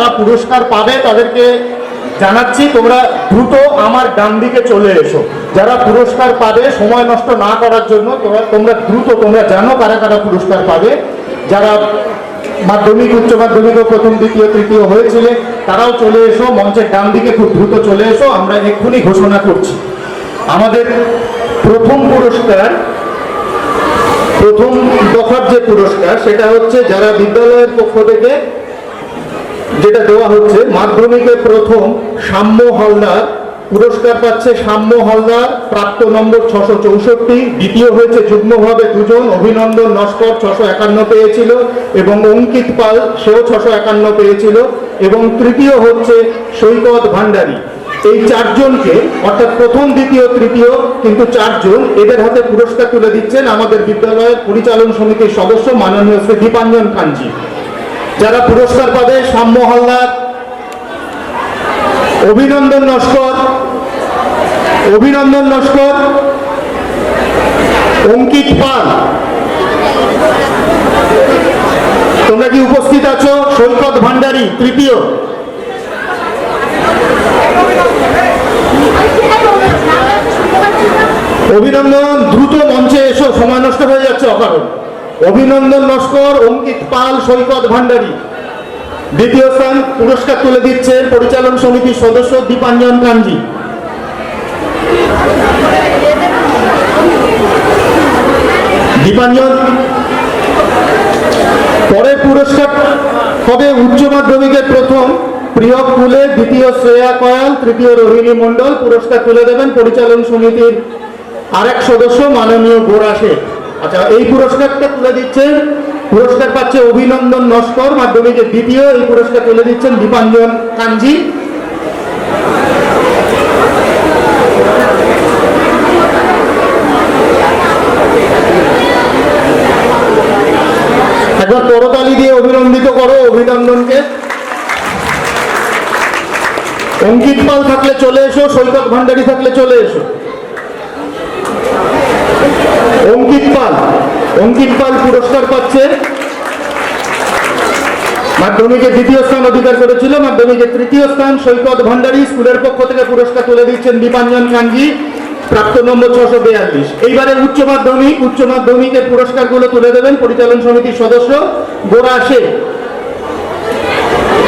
যারা পুরস্কার পাবে তাদেরকে জানাচ্ছি, তোমরা দ্রুত আমার ডান দিকে চলে এসো। যারা পুরস্কার পাবে, সময় নষ্ট না করার জন্য তোমরা দ্রুত তোমরা জানো কারা কারা পুরস্কার পাবে। যারা মাধ্যমিক, উচ্চ মাধ্যমিক প্রথম, দ্বিতীয়, তৃতীয় হয়েছিলে, তারাও চলে এসো, মঞ্চের ডান দিকে খুব দ্রুত চলে এসো, আমরা এক্ষুনি ঘোষণা করছি। আমাদের প্রথম পুরস্কার, প্রথম দফার যে পুরস্কার, সেটা হচ্ছে যারা বিদ্যালয়ের পক্ষ থেকে যেটা দেওয়া হচ্ছে, মাধ্যমিকে প্রথম সাম্য হালদার পুরস্কার পাচ্ছে সাম্য হালদার, প্রাপ্ত নম্বর ছশো চৌষট্টি, দ্বিতীয় হয়েছে যুগ্মভাবে দুজন, অভিনন্দন নস্কর ছশো একান্ন পেয়েছিল এবং অঙ্কিত পাল সেও ছশো একান্ন পেয়েছিল এবং তৃতীয় হচ্ছে সৈকত ভান্ডারী। এই চারজনকে, অর্থাৎ প্রথম, দ্বিতীয়, তৃতীয়, কিন্তু চারজন এদের হাতে পুরস্কার তুলে দিচ্ছেন আমাদের বিদ্যালয়ের পরিচালন সমিতির সদস্য মাননীয় শ্রী দীপাঞ্জন কাঞ্জি। যারা পুরস্কার পাবে সাম্য হালদার অভিনন্দন নস্কর অভিনন্দন নস্কর অঙ্কিত পাল। তোমরা কি উপস্থিত আছো? সৈকত ভান্ডারী, তৃতীয়। অভিনন্দন, দ্রুত মঞ্চে এসো, সময় নষ্ট হয়ে যাচ্ছে, অকারণ। অভিনন্দন লস্কর, অঙ্কিত পাল, সৈকত ভান্ডারী। দ্বিতীয় স্থান পুরস্কার তুলে দিচ্ছেন পরিচালন সমিতির সদস্য দীপাঞ্জন কাঞ্জি। দীপাঞ্জন, পরের পুরস্কার হবে উচ্চ মাধ্যমিকের প্রথম প্রিয় কুলে দ্বিতীয় শ্রেয়া কয়াল, তৃতীয় রোহিণী মণ্ডল। পুরস্কার তুলে দেবেন পরিচালন সমিতির আরেক সদস্য মাননীয় গোরা শেখ আচ্ছা এই পুরস্কারটা তুলে দিচ্ছেন। পুরস্কার পাচ্ছে অভিনন্দন নস্কর মাধ্যমিকের দ্বিতীয় এই পুরস্কার তুলে দিচ্ছেন দীপাঞ্জন কাঞ্জি। একবার করতালি দিয়ে অভিনন্দিত করো অভিনন্দনকে। অঙ্কিত পাল থাকলে চলে এসো, সৈকত ভান্ডারী থাকলে চলে এসো অঙ্কিত পাল অঙ্কিত পাল পুরস্কার পাচ্ছে। মাধ্যমিকে দ্বিতীয় স্থান অধিকার করেছিল, মাধ্যমিকে তৃতীয় স্থান সৈকত ভান্ডারী স্কুলের পক্ষ থেকে পুরস্কার তুলে দিচ্ছেন দীপাঞ্জন কাঞ্জি প্রাপ্ত নম্বর ছশো বেয়াল্লিশ। এইবারে উচ্চ মাধ্যমিক, উচ্চ মাধ্যমিকের পুরস্কারগুলো তুলে দেবেন পরিচালন সমিতির সদস্য গোরা শেখ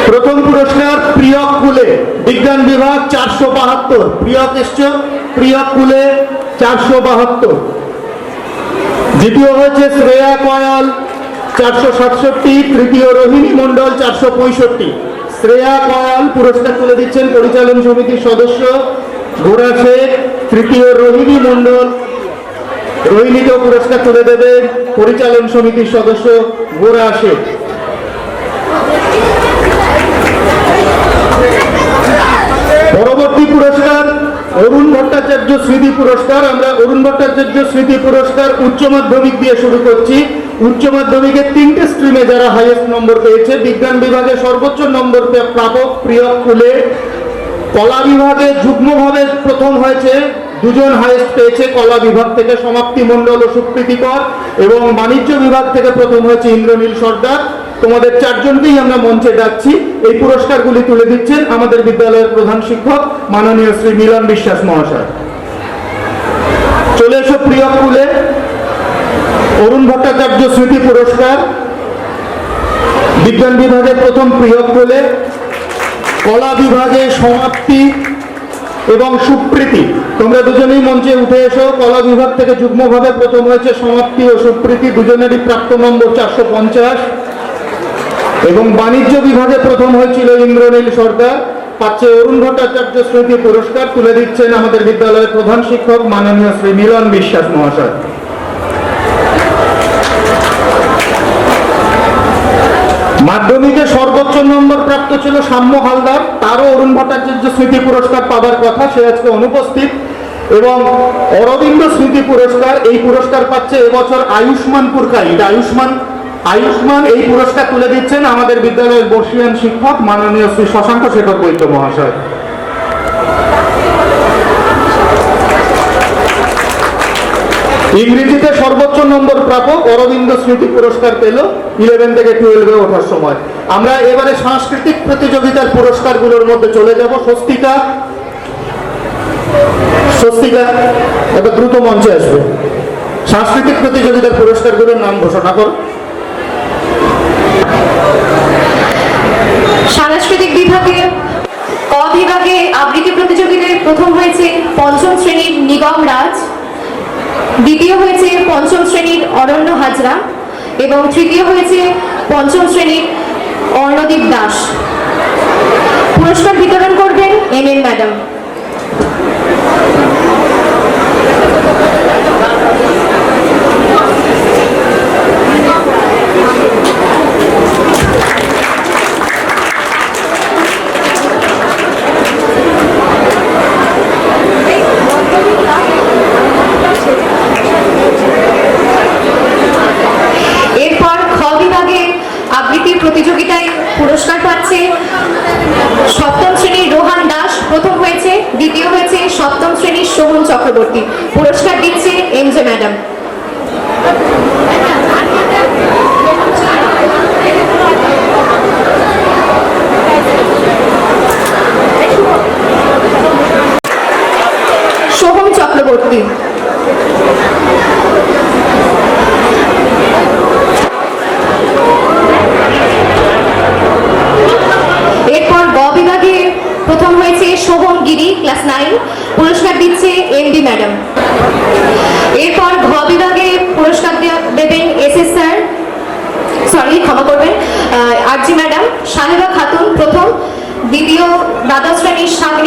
প্রথম পুরস্কার প্রিয়ক কুলে, বিজ্ঞান বিভাগ চারশো বাহাত্তর। প্রিয়ক এসছ, প্রিয়ক কুলে চারশো বাহাত্তর। দ্বিতীয় হচ্ছে শ্রেয়া কয়াল, চারশো সাতষট্টি। তৃতীয় রোহিণী মন্ডল চারশো পঁয়ষট্টি। শ্রেয়া কয়াল পুরস্কার তুলে দিচ্ছেন পরিচালন সমিতির সদস্য গোরা শেখ। তৃতীয় রোহিণী মন্ডল রোহিণীকেও পুরস্কার তুলে দেবেন পরিচালন সমিতির সদস্য গোরা শেখ পরবর্তী পুরস্কার অরুণ ভট্টাচার্য স্মৃতি পুরস্কার, আমরা অরুণ ভট্টাচার্য স্মৃতি পুরস্কার উচ্চ মাধ্যমিক দিয়ে শুরু করছি। উচ্চ মাধ্যমিকের তিনটে স্ট্রিমে যারা হাইয়েস্ট নম্বর পেয়েছে, বিজ্ঞান বিভাগে সর্বোচ্চ নম্বর প্রাপক প্রিয় কুলে কলা বিভাগে যুগ্মভাবে প্রথম হয়েছে, দুজন হাইয়েস্ট পেয়েছে, কলা বিভাগ থেকে সমাপ্তি মণ্ডল ও সুপ্রীতিকর এবং বাণিজ্য বিভাগ থেকে প্রথম হয়েছে ইন্দ্রনীল সর্দার। তোমাদের চারজনকেই আমরা মঞ্চে ডাকছি। এই পুরস্কারগুলি তুলে দিচ্ছেন আমাদের বিদ্যালয়ের প্রধান শিক্ষক মাননীয় শ্রী মিলন বিশ্বাস মহাশয়। চলে এসো প্রিয় কুলে অরুণ ভট্টাচার্য স্মৃতি পুরস্কার। বিজ্ঞান বিভাগে প্রথম প্রিয় কুলে কলা বিভাগে সমাপ্তি এবং সুপ্রীতি। তোমরা দুজনেই মঞ্চে উঠে এসো। কলা বিভাগ থেকে যুগ্মভাবে প্রথম হয়েছে সমাপ্তি ও সুপ্রীতি। দুজনেরই প্রাপ্ত নম্বর চারশো পঞ্চাশ। এবং বাণিজ্য বিভাগে প্রথম হয়েছিল ইন্দ্রনীল সর্দার। পাচ্ছে অরুণ ভট্টাচার্য স্মৃতি পুরস্কার, তুলে দিচ্ছেন আমাদের বিদ্যালয়ের প্রধান শিক্ষক মাননীয় শ্রী মিলন বিশ্বাস মহাশয়। মাধ্যমিকে সর্বোচ্চ নম্বর প্রাপ্ত ছিল সাম্য হালদার। তারও অরুণ ভট্টাচার্য স্মৃতি পুরস্কার পাবার কথা, সে আজকে অনুপস্থিত। এবং অরবিন্দ স্মৃতি পুরস্কার, এই পুরস্কার পাচ্ছে এবছর আয়ুষ্মান পুরকাইট আয়ুষ্মান আয়ুষ্মান এই পুরস্কার তুলে দিচ্ছেন আমাদের বিদ্যালয়ের বর্ষিয়ান শিক্ষক মাননীয় শ্রী শশাঙ্ক শেখর বৈদ্য মহাশয়। ইংরেজিতে সর্বোচ্চ নম্বর প্রাপক অরবিন্দ স্মৃতি পুরস্কার পেল ইলেভেন থেকে টুয়েলভে ওঠার সময়। আমরা এবারে সাংস্কৃতিক প্রতিযোগিতার পুরস্কারগুলোর মধ্যে চলে যাব। স্বস্তিকা। স্বস্তিকা এবার দ্রুত মঞ্চে আসবে। সাংস্কৃতিক প্রতিযোগিতার পুরস্কারগুলোর নাম ঘোষণা করো। সাংস্কৃতিক বিভাগে ক বিভাগে আবৃত্তি প্রতিযোগিতায় প্রথম হয়েছে পঞ্চম শ্রেণির নিগম রাজ, দ্বিতীয় হয়েছে পঞ্চম শ্রেণির অরণ্য হাজরা, এবং তৃতীয় হয়েছে পঞ্চম শ্রেণির অর্ণদীপ দাস। পুরস্কার বিতরণ করবেন এম এন ম্যাডাম এরপর খ বিভাগে আবৃত্তির প্রতিযোগিতায় পুরস্কার পাচ্ছে সপ্তম শ্রেণির রোহান দাস প্রথম হয়েছে দ্বিতীয় হয়েছে সপ্তম শ্রেণির শোভন চক্রবর্তী পুরস্কার দিচ্ছে M J madam Soham Chakraborty এরপর গ বিভাগে প্রথম হয়েছে শোভন গিরি ক্লাস নাইন পুরস্কার দিচ্ছে এম ডি ম্যাডাম এরপর ঘ বিভাগে পুরস্কার দেয়া- দেবেন এস এস স্যার সরি ক্ষমা করবেন আরজি ম্যাডাম সাহেবা খাতুন প্রথম দ্বিতীয় দ্বাদশ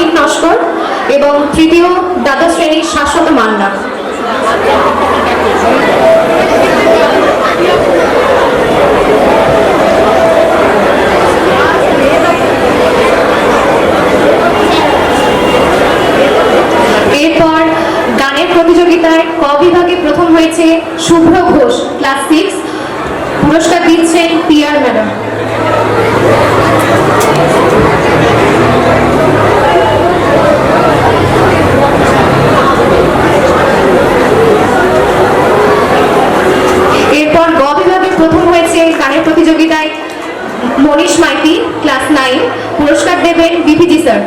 সাগরিক নস্কর এবং তৃতীয় দ্বাদশ শ্রেণির শাশ্বত মান্না। এরপর গানের প্রতিযোগিতায় ক বিভাগে প্রথম হয়েছে শুভ্র ঘোষ, ক্লাস সিক্স। পুরস্কার দিচ্ছেন পিয়ার ম্যাডাম। পুরস্কার দেবেন বিপিজি স্যার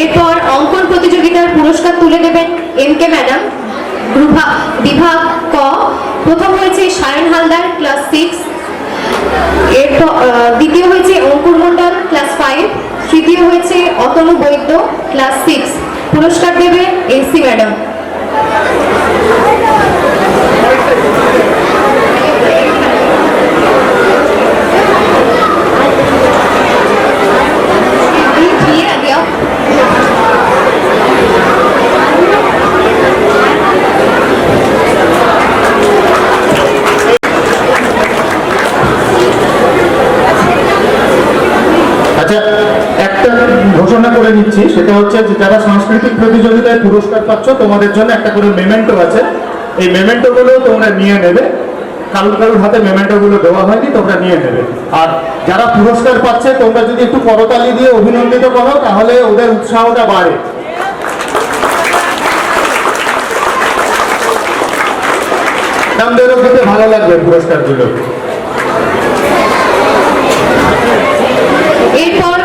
এরপর অঙ্কন প্রতিযোগিতার পুরস্কার তুলে দেবেন এম কে ম্যাডাম বিভাগ ক। প্রথম হয়েছে সায়ন হালদার ক্লাস সিক্স এরপর দ্বিতীয় হয়েছে অঙ্কুর মণ্ডল ক্লাস ফাইভ তৃতীয় হয়েছে অতনু বৈদ্য ক্লাস সিক্স। পুরস্কার দেবে এসি ম্যাডাম। সেটা হচ্ছে যে যারা সাংস্কৃতিক প্রতিযোগিতায় পুরস্কার পাচ্ছ, তোমাদের জন্য একটা করে মেমেন্টো আছে। এই মেমেন্টো গুলো তোমরা নিয়ে নেবে। কারোর কারোর হাতে মেমেন্টো গুলো দেওয়া হয়নি, তোমরা নিয়ে নেবে। আর যারা পুরস্কার পাচ্ছে, তোমরা যদি একটু করতালি দিয়ে অভিনন্দিত করো, তাহলে ওদের উৎসাহটা বাড়ে। ভালো লাগবে পুরস্কারগুলো। এরপর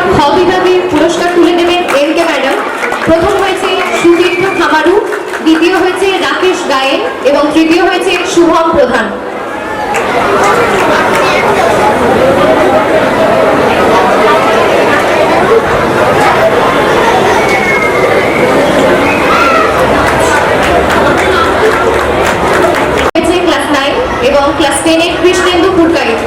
পুরস্কার তুলে গায়েন এবং তৃতীয় হয়েছে শুভম প্রধান। এবং ক্লাস টেনের কৃষ্ণেন্দু পুরকাইত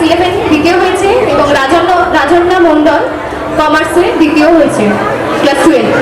সিএমএন দ্বিতীয় হয়েছে এবং রাজন্য রাজন্যা মন্ডল কমার্সে দ্বিতীয় হয়েছে ক্লাস টুয়েলভ।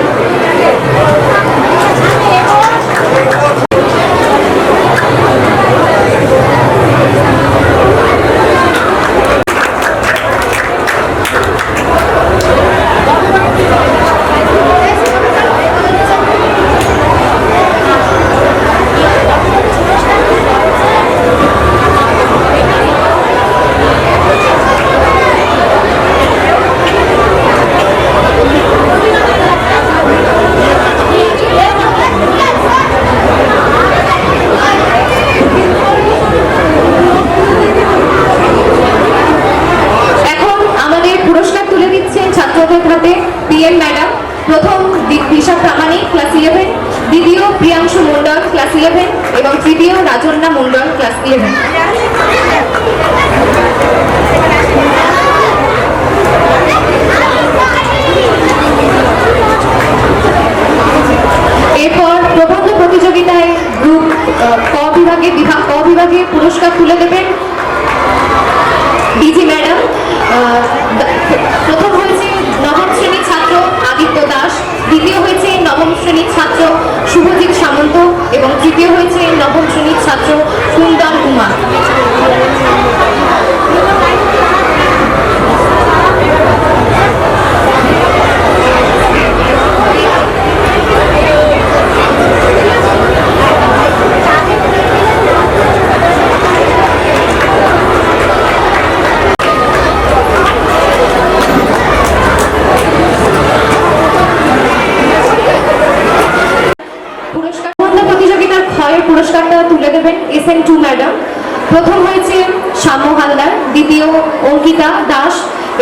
প্রথম হয়েছে শ্যামু হালদার, দ্বিতীয় অঙ্কিতা দাস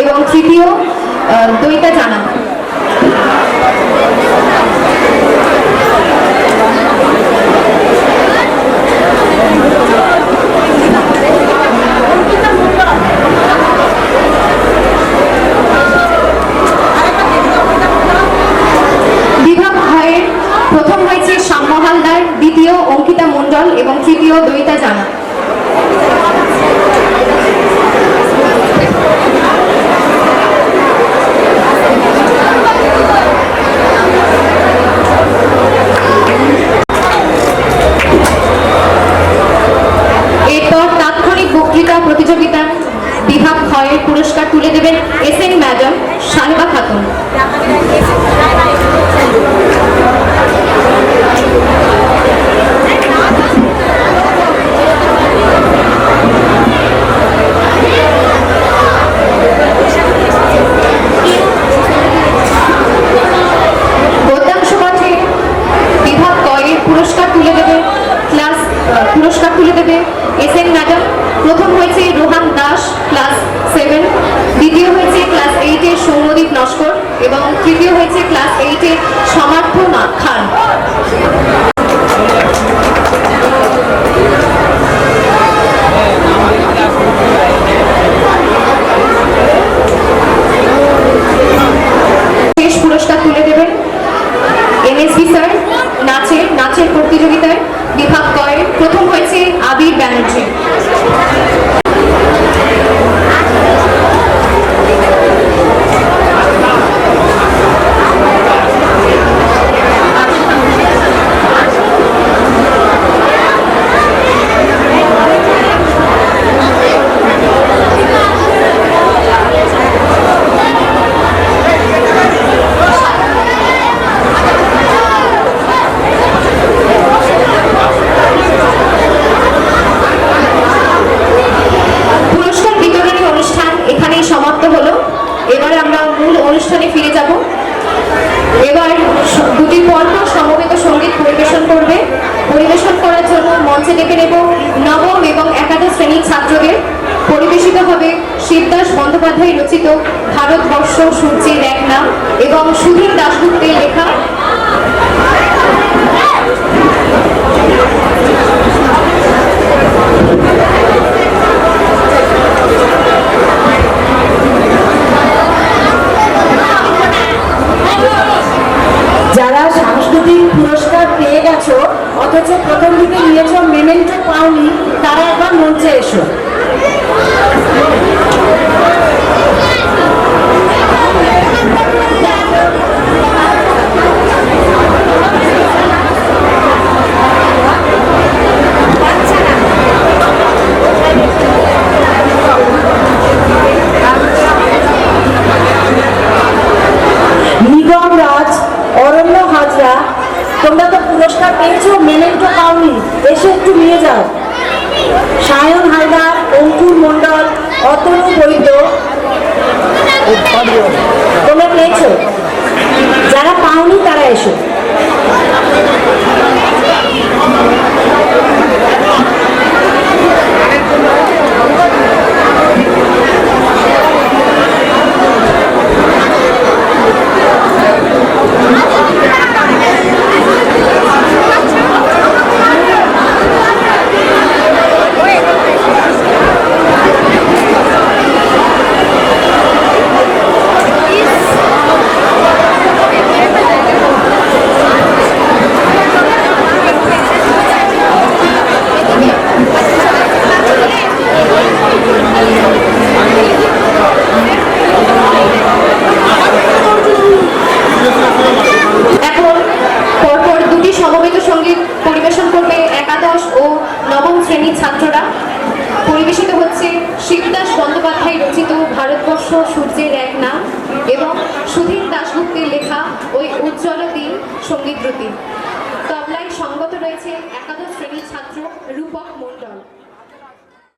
এবং তৃতীয় দৈতা জানা প্রথম হয়েছে শ্যাম্য হালদার, দ্বিতীয় অঙ্কিতা মণ্ডল এবং তৃতীয় দৈতা জানা